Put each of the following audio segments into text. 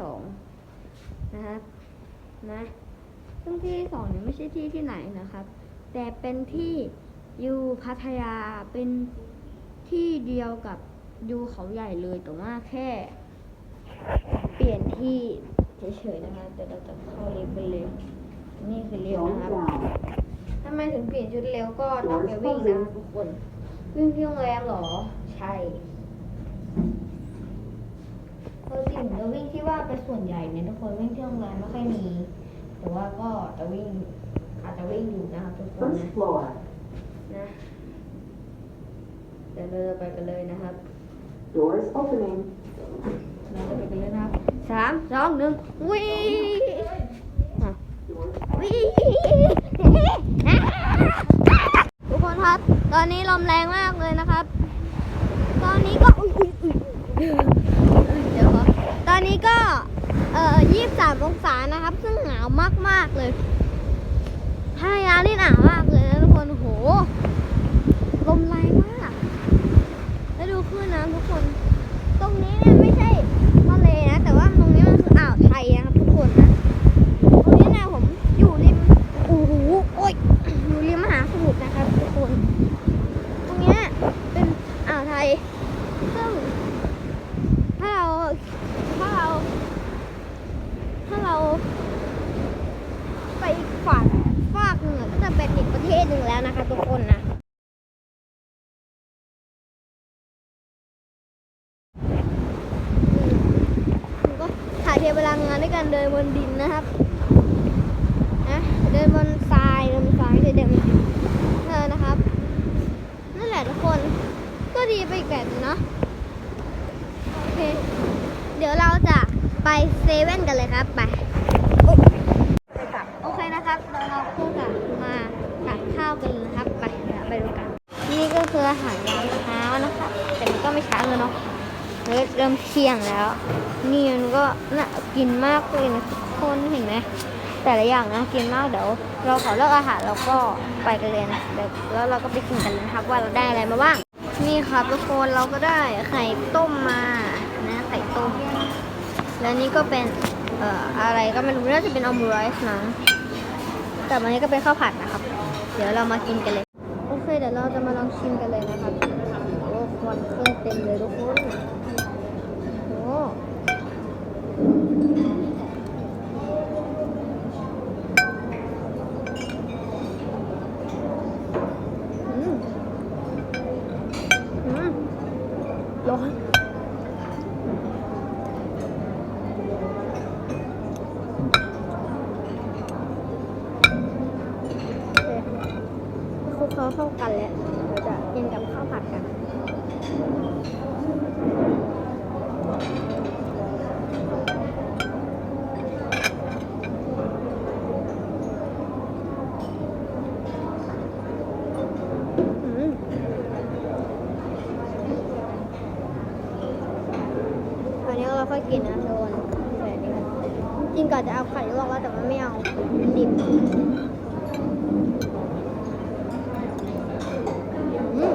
สองนะครับนะซึ่งที่สองเนี่ยไม่ใช่ที่ที่ไหนนะครับ แต่เป็นที่ยูพัทยาเป็นที่เดียวกับยูเขาใหญ่เลยแต่ว่าแค่ เปลี่ยนที่เฉยๆนะคะแต่เราจะเข้าลิฟต์ไปเลย นี่คือลิฟต์นะครับทำไมถึงเปลี่ยนชุดเร็วก็ต้องไปวิ่งนะทุกคน วิ่งที่โรงแรมเหรอ ใช่ ปกติผมจะวิ่งที่ว่าเป็นส่วนใหญ่เนี่ยทุกคนวิ่งที่โรงแรมไม่ค่อยมี แต่ว่าก็จะวิ่งอาจจะวิ่งอยู่นะครับทุกคนนะ First floor. นะเดี๋ยวเราจะไปกันเลยนะครับ Doors opening. เราจะไปกันเลยนะครับสามสองหนึ่งวิ่งอะ Doors วิ่งทุกคนครับ ตอนนี้ลมแรงมากเลยนะครับ ตอนนี้ก็อุ้ยอุ้ยอุ้ย 23 องศานะครับ ซึ่งหนาวมาก ๆ เลยพัทยานี่หนาวมากเลยนะทุกคนโหลมแรงมาก แล้วดูขึ้นนะทุกคน ตรงนี้เนี่ยไม่ใช่ทะเลนะ แต่ว่าตรงนี้มันคืออ่าวไทยนะครับทุกคนนะ ตรงนี้เนี่ยผมอยู่ริม โอ้โห โอ้ยอยู่ริม เป็นอีกประเทศหนึ่งแล้วนะคะทุกคนนะก็ถ่ายเทเวลางงานด้วยการเดินบนดินนะครับนะเดินบนทรายเดินบนทรายไม่ใช่เดินบนดินเออนะครับ นั่นแหละทุกคนก็ดีไปอีกแบบหนึงเนาะโอเค เดี๋ยวเราจะไปเซเว่นกันเลยครับไปโอเคนะครับเดี๋ยวเราก็จะมาตักข้าวกันนะครับไปไปดูกัน นี่ก็คืออาหารยามเช้านะครับแต่มันก็ไม่เช้าเลยเนาะเริ่มเที่ยงแล้ว นี่มันก็น่ากินมากเลยนะทุกคนเห็นไหมแต่ละอย่างนะกินมากเดี๋ยวเราขอเลิกอาหารแล้วก็ไปกันเลยนะแล้วเราก็ไปกินกันนะครับ ว่าเราได้อะไรมาบ้างนี่ครับทุกคนเราก็ได้ไข่ต้มมานะไข่ต้ม แล้วนี่ก็เป็นเอ่ออะไรก็ไม่รู้น่าจะเป็นออมูไรส์นะแต่วันนี้ก็เป็นข้าวผัดนะ เดี๋ยวเรามากินกันเลย โอเค เดี๋ยวเราจะมาลองชิมกันเลยนะครับโอ้ควันเครื่องเต็มเลยทุกคนโอ้มอืมร้อนโอเคคลุกเขาเข้ากันแล้วเราจะกินกับข้าวผัดกัน อืมอันนี้เราค่อยกินนะโดนใส่อันนี้กันจริงก่อนจะเอาไข่ลวกแล้วแต่ว่าไม่เอาดิบอืม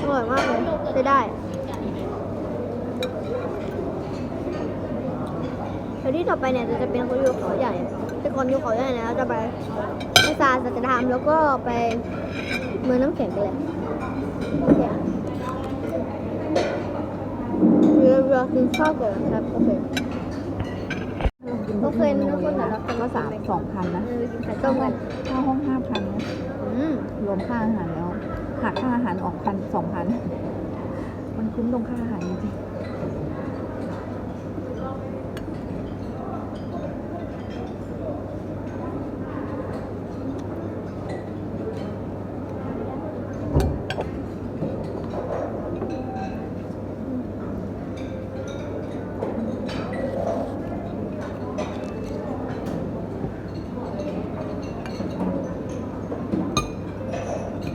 อร่อยมาก เลยใช้ได้แล้วที่ต่อไปเนี่ยจะเป็นคนอยู่เขาใหญ่เป็นคนอยู่เขาใหญ่เนี่ยเราจะไปไปศาลสัจธรรมแล้วก็ไปเมืองน้ำแข็งกันเลยโอเคเรือเรือกินข้าวก่อนครับโอเคโอเคทุกคนเดี๋ยวเราจะก็สามสองพันนะเออกินไข่ต้มกันค่าห้องห้าพันนะอืมรวมค่าอาหารแล้วหักค่าอาหารออกพันสองพันมัน คุ้มตรงค่าอาหารจริง ๆ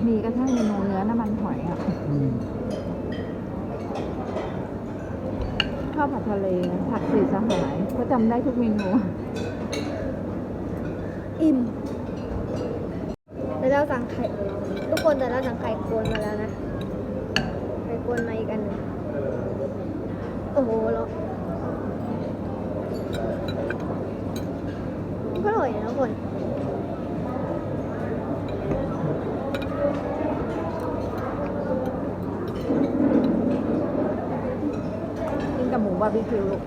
มีกระทั่งเมนูเนื้อน้ำมันหอยอะข้าวผัดทะเลผัดสีสหายก็จำได้ทุกเมนู อิ่มเดี๋ยวสั่งไข่ ทุกคนแต่เราสั่งไข่กวนมาแล้วนะ ไข่กวนมาอีกอันหนึ่งโอ้โหแล้วอร่อยนะทุกคนกินกับหมูบาร์บีคิวลูก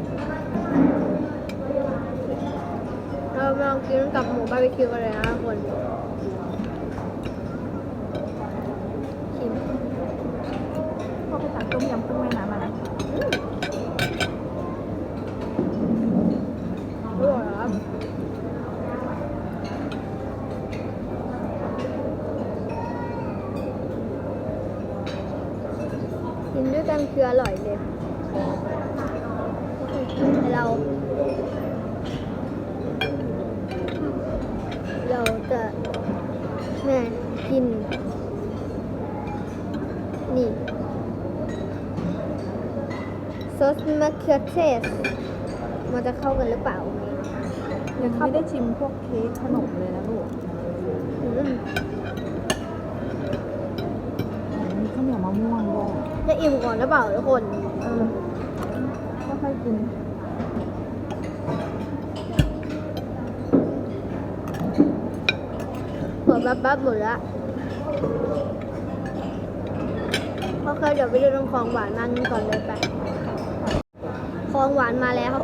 เราลอง กินกับหมูบาร์บีคิวกันเลยนะทุกคนชิมพ่อไปสั่งต้มยำกุ้งแม่น้ำมานะอร่อยครับกินด้วยกันคืออร่อยเลยแต่เรา เราจะแม่กิน นี่ซอสมะเขือเทศ มันจะเข้ากันหรือเปล่ายังไม่ได้ชิมพวกเค้กขนมเลยนะลูกอืมมีข้าวเหนียวมะม่วงด้วยจะอิ่มก่อนหรือเปล่าทุกคน เออก็ค่อยกิน เปิด บับบับหมดละโอเคเดี๋ยวไปดูตรงของหวานมากันก่อนเลยไป ของหวานมาแล้ว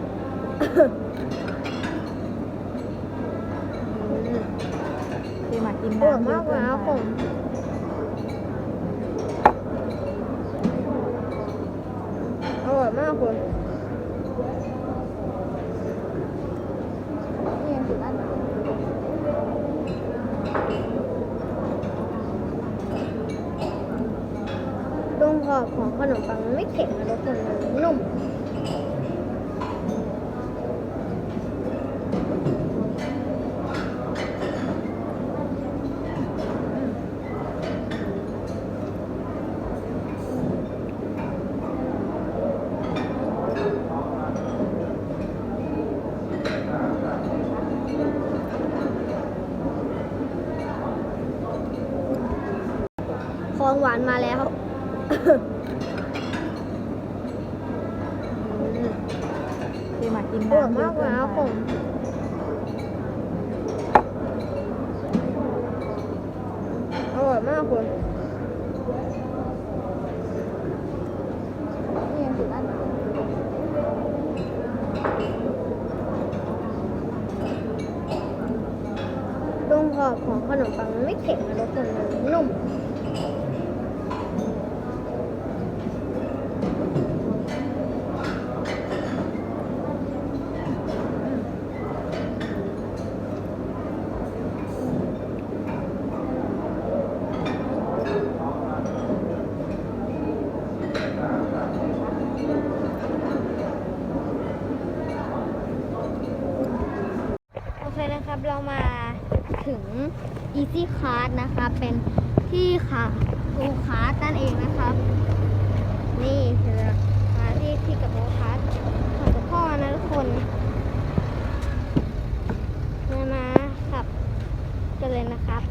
อืมเทมากินอร่อยน้ำเยมาอะกเกิเลยนนะไป ผมอร่อยมากคุณ นี่ถึงอัน ตรงขอบของขนมปังมันไม่แข็งนะทุกคนมันนุ่ม ของหวานมาแล้ว อืม เทมากิน อร่อย น้ำเย มา อะ ก เกิ เลย น นะ ไป ผมอร่อยมากคุณ นี่ถึงอัน ตรงขอบของข นมปังมันไม่แข็งนะทุกคนมันนุ่ม โอเคนะครับ เรามา ถึง Easy Card นะคะ เป็นที่ค่ะกูคาร์ดนั่นเองนะครับ นี่คือมาที่ที่กับกูคาร์ดของกับพ่อนะทุกคนมามาขับกันเลยนะครับ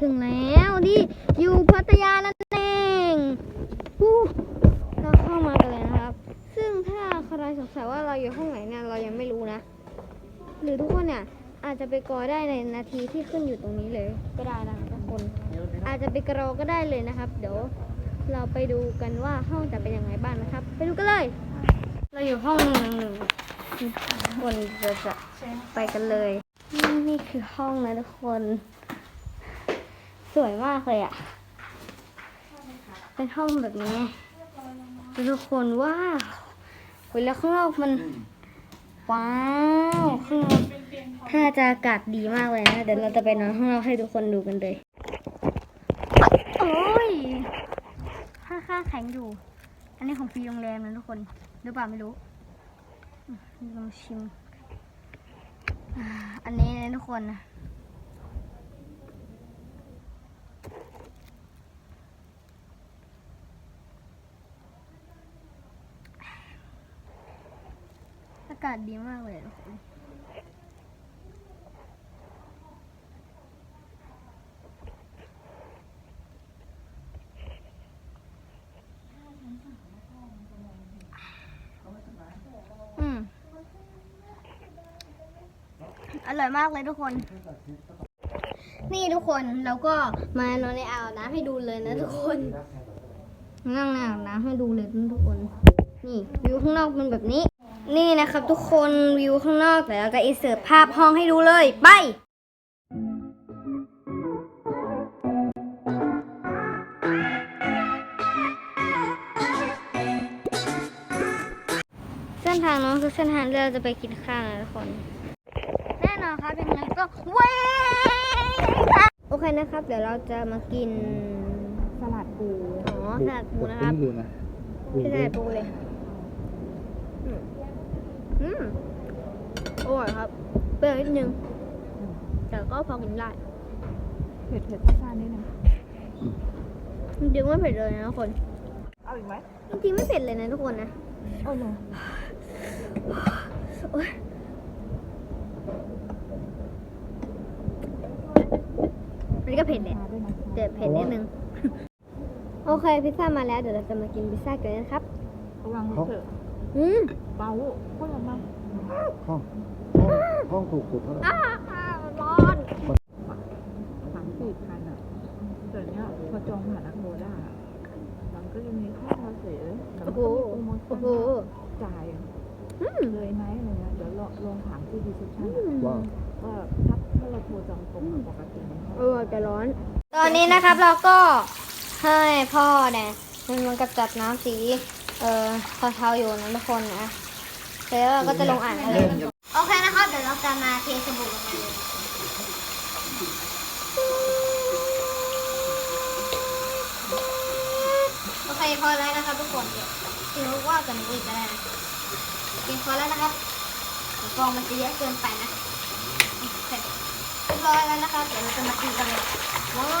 ถึงแล้วที่อยู่พัทยานั่นเองอู้เราเข้ามากันเลยนะครับ ซึ่งถ้าใครสงสัยว่าเราอยู่ห้องไหนเนี่ยเรายังไม่รู้นะ หรือทุกคนเนี่ยอาจจะไปกรอได้ในนาทีที่ขึ้นอยู่ตรงนี้เลย ก็ได้นะทุกคน อาจจะไปกรอก็ได้เลยนะครับ เดี๋ยวเราไปดูกันว่าห้องจะเป็นยังไงบ้างนะครับ ไปดูกันเลย เราอยู่ห้องหนึ่งหนึ่งคนจะจะไปกันเลยนี่นี่คือห้องนะทุกคน สวยมากเลยอะ่ะ เป็นห้องแบบนี้ทุกคนว้าวเวลาข้างนอกมัน ว้าวข้างนอกถ้าจะอากาศดีมากเลยนะ เดี๋ยวเราจะไปนอนข้างนอกให้ทุกคนดูกันเลย โอ้ยค่าค่าแข็งอยู่ อันนี้ของฟรีโรงแรมนะทุกคน หรือเปล่าไม่รู้ลองชิม อันนี้นะทุกคนนะาศดีมากเลยทุกคนอร่อยมากเลยทุกคน นี่ทุกคนเราก็มานอนในอ่างอาบน้ำให้ดูเลยนะทุกคน นั่งในอ่างน้ำให้ดูเลยนะทุกคน นี่วิวข้างนอกเป็นแบบนี้ นี่นะครับทุกคนวิวข้างนอกแต่เราจะอินเสิร์ตภาพห้องให้ดูเลย ไป เส้นทางน้องคือเส้นทางที่เราจะไปกินข้าวนะทุกคน แน่นอนครับยังไงก็เว้ยโอเคนะครับ เดี๋ยวเราจะมากินสลัดปูอ๋อสลัดปูนะครับอยู่นะพี่สลัดปูเลยอืม อืมอร่อยครับเปรี้ยวนิดนึง แต่ก็พอกินได้เผ็ดเผ็ดซ่าๆนิดนึงจริงๆไม่เผ็ดเลยนะทุกคน เอาอีกไหมจริงๆไม่เผ็ดเลยนะทุกคนนะโอ้โหโอ๊ยอันนี้ก็เผ็ดแหละ มาด้วยนะแต่เผ็ดนิดนึง โอเค พิซซ่ามาแล้ว เดี๋ยวเราจะมากินพิซซ่ากันนะครับ ระวังเถอะอืม เบาพูดออกมาห้องห้องห้องถูกสุดเท่าไหร่อ้าร้อนสามสี่พันอะแต่เนี้ยพอจองผ่านนักโบได้อะมันก็จะมีค่าภาษีแล้วโอ้ก็โหมีโปรโมโอ้ชั่นโหจ่ายอืมเลยไหมอะไรเงี้ยเดี๋ยวลองลองถามที่ดีเซปชั่นว่าว่าถ้าถ้าเราโทรจองตรงอะปกติมันเออจะร้อน ตอนนี้นะครับเราก็ให้พ่อเนี่ยมันมันกระจัดน้ำสี เอ่อเทาๆอยู่นะทุกคนนะ แล้วเราก็จะลงอ่างกันเลยโอเคนะครับ เดี๋ยวเราจะมาเทสบู่ลงไปเลยโอเคพอแล้วนะครับทุกคนเดี๋ยวว่ากันอีกก็ได้นะกินพอแล้วนะครับกองมันจะเยอะเกินไปนะโอเคเรียบร้อยแล้วนะครับเดี๋ยวเราจะมากินกันเลยว้า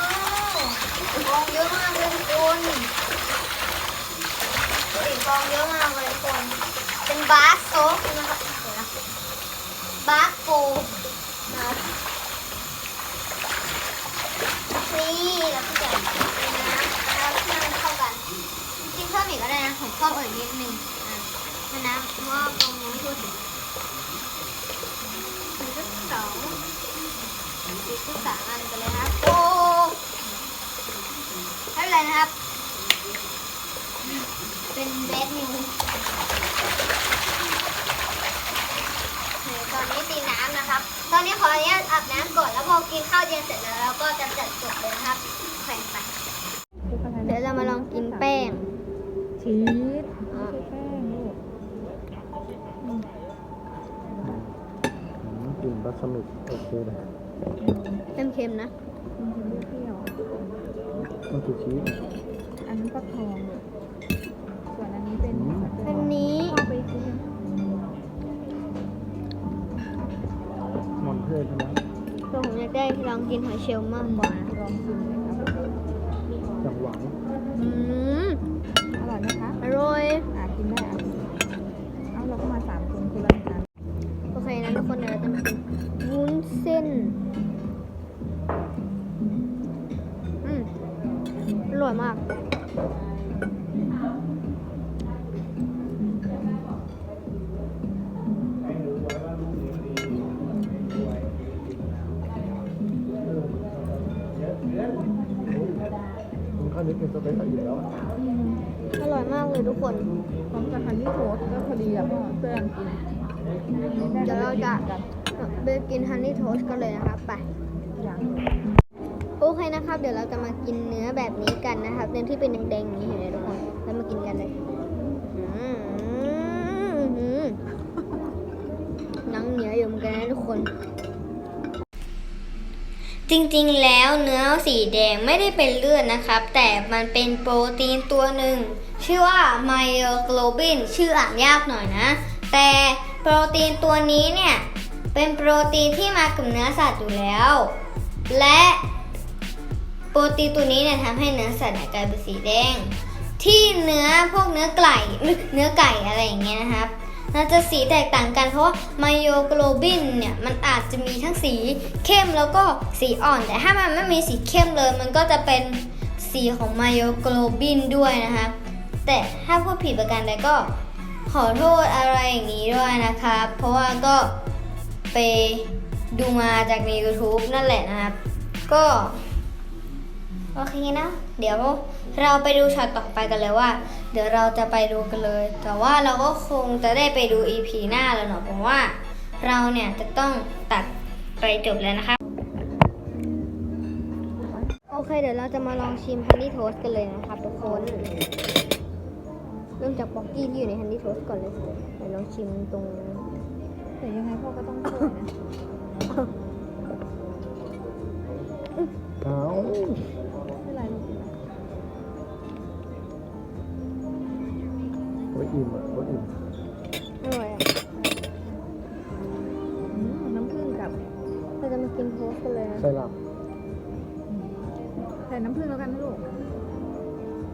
วกองเยอะมากเลยทุกคนกองเยอะมากเลยทุกคน เป็นบาสโซนะครับเดี๋ยวนะบาสโฟนะครับนี่เราก็จะใส่น้ำแล้วให้มันเข้ากันจริงๆเพิ่มอีกก็ได้นะผมชอบเอ่ยนิดนึงอะน้ำเพราะว่าตรงนี้ไม่ทั่วถึงหนึ่งก็สองอีกก็สามอันไปเลยนะครับโอ้ไม่เป็นไรนะครับ เป็นเบสนิวต อนนี้ตีน้ำนะครับ ตอนนี้ขออนุญาตอาบน้ำก่อนแล้วพอกินข้าวเย็นเสร็จแล้วเราก็จะจัดจบเลยนะครับแขวนไปเดี๋ยวเรามาลองกินแป้งชีสไม่ใช่แป้งลูกอืมกลิ่นบัสมิกโอเคเลยเค็มๆนะมันเป็นเปรี้ยวๆมันคือชีสอันนั้นก็ทอง ลองกินหอยเชลล์มากกว่าลองชิมนะครับอยหวังอืมอร่อยไหมคะ อร่อยอะกินได้อะเอาเราก็มาสามคนคนละอันโอเคนะทุกคนเดี๋ยวจะมากินวุ้นเส้นอืมอร่อยมาก อิ่มแล้วอร่อยมากเลยทุกคนพร้อมกับฮันนี่โทสต์ก็พอดีอะพ่อเพื่อนกินเดี๋ยวเราจะไปกินฮันนี่โทสต์กันเลยนะครับไปอย่างโอเคนะครับ เดี๋ยวเราจะมากินเนื้อแบบนี้กันนะครับเนื้อที่เป็นแดงๆอย่างนี้เห็นไหมทุกคนแล้วมากินกันเลยอืมอื้อหือหนังเหนียวอยู่เหมือนกันนะทุกคน จริงๆ แล้วเนื้อสีแดงไม่ได้เป็นเลือดนะครับ แต่มันเป็นโปรตีนตัวหนึ่ง ชื่อว่าไมโอโกลบินชื่ออ่านยากหน่อยนะ แต่โปรตีนตัวนี้เนี่ย เป็นโปรตีนที่มากับเนื้อสัตว์อยู่แล้ว และโปรตีนตัวนี้เนี่ยทำให้เนื้อสัตว์กลายเป็นสีแดง ที่เนื้อพวกเนื้อไก่เนื้อไก่อะไรอย่างเงี้ยนะครับ น่าจะสีแตกต่างกันเพราะว่าไมโอโกลบินเนี่ยมันอาจจะมีทั้งสีเข้มแล้วก็สีอ่อน แต่ถ้ามันไม่มีสีเข้มเลย มันก็จะเป็นสีของไมโอโกลบินด้วยนะครับแต่ถ้าพูดผิดประการใดก็ขอโทษอะไรอย่างนี้ด้วยนะครับ เพราะว่าก็ไปดูมาจากใน YouTube นั่นแหละนะครับ ก็โอเคนะ เดี๋ยวเราไปดูช็อตต่อไปกันเลยว่า เดี๋ยวเราจะไปดูกันเลย แต่ว่าเราก็คงจะได้ไปดู EP หน้าแล้วเนาะเพราะว่าเราเนี่ยจะต้องตัดไปจบแล้วนะคะ โอเค เดี๋ยวเราจะมาลองชิมฮันนี่โทสกันเลยนะครับทุกคน เริ่มจากบ็อกกี้ที่อยู่ในฮันนี่โทสก่อนเลยเดี๋ยวลองชิมตรงแต่ยังไงพ่อก็ต้องช่วยนะเอาไม่เป็นไรลูก โอ้ยอิ่มอะโอ้ยอิ่มอร่อยอะอืมน้ำผึ้งกับเราจะมากินโทสกันเลยนะใส่หลับใส่น้ำผึ้งแล้วกันนะลูก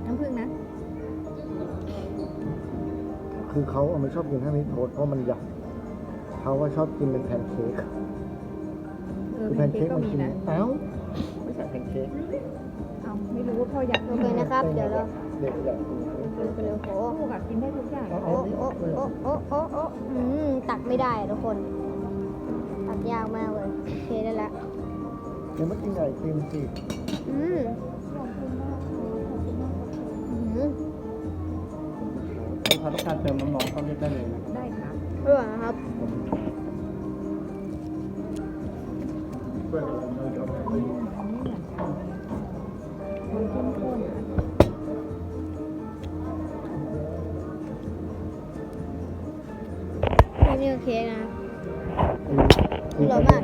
น้ำผึ้งนะ คือเขาอะไม่ชอบกินข้าวนี้โทสต์เพราะมันใหญ่เขาว่าชอบกินเป็นแพนเค้กเออคือแพแพนนเค้เค้กกก็มันมีกินนะเอ้าไม่ใช่แพนเค้กเอาไม่รู้ว่าพ่ออยากโอเคนะครับ เดี๋ยวเรา เด็กอยากกินกินกันเลย โอ้โหลูกอะกินได้ทุกอย่างโอ้โอ้โอ้โอ้โอ้โอ้อืมตักไม่ได้อะทุกคน ตักยากมากเลยโอเคได้ละเดี๋ยวมากินไก่ติมสิอืมขอบคุณมากขอบคุณมากอืมลูกค้าต้องการเติมน้ำร้อนเขาเรียกได้เลยนะได้ครับอร่อยนะครับเพื่อนเราเราจะเอาไป เคนะอร่อยมาก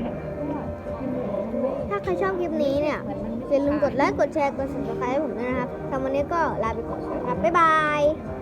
ถ้าใครชอบคลิปนี้เนี่ยเหมือนมันไม่อย่าลืมกดไลค์ กดแชร์ กด subscribe ให้ผมด้วยนะครับสำหรับวันนี้ก็ลาไปก่อนนะครับ บ๊ายบายอืม